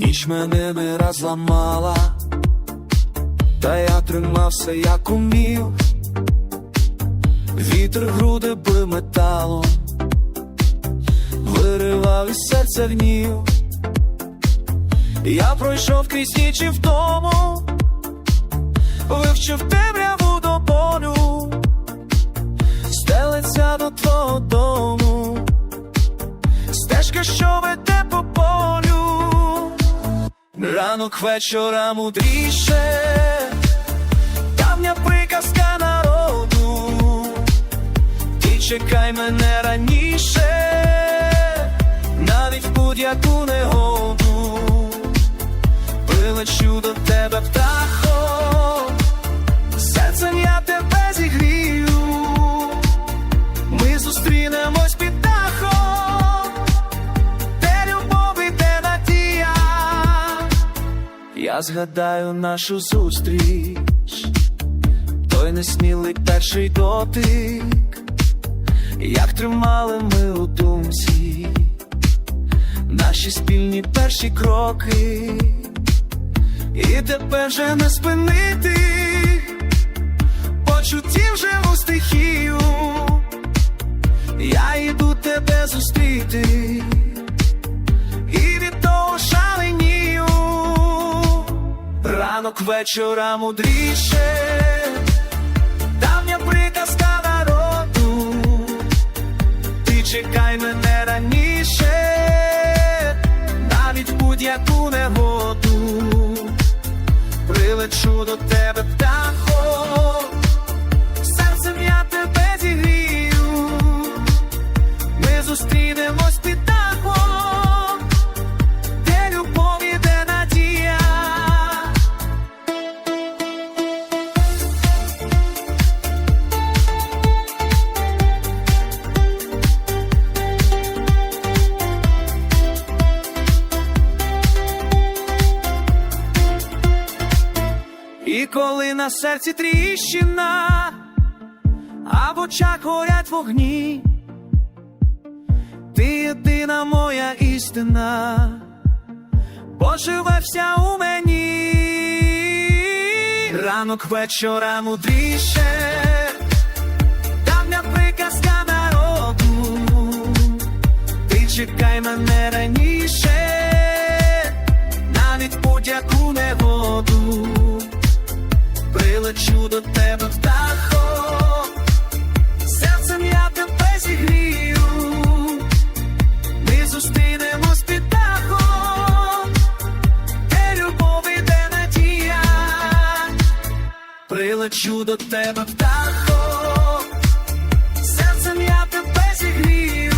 Ніч мене не раз зламала, та я тримався, як умів. Вітер груди би металом, виривав із серця гнів. Я пройшов крізь ніч і втому, вивчив темряву до болю, стелиться до твого дому, стежка, що веде по ранок вечора мудріше, давня приказка народу, ти чекай мене раніше, навіть будь-яку негоду, прилечу до тебе Згадаю нашу зустріч, той несмілий перший дотик, як тримали ми у думці, наші спільні перші кроки, і тепер вже не спинити, ранок вечора мудріше, І коли на серці тріщина, а в очах горять вогні, ти єдина моя істина, поживе вся у мені, ранок вечора мудріше, давня приказка народу, ти чекай мене раніше, лечу до тебе птахо, серцем я тебе зігрію.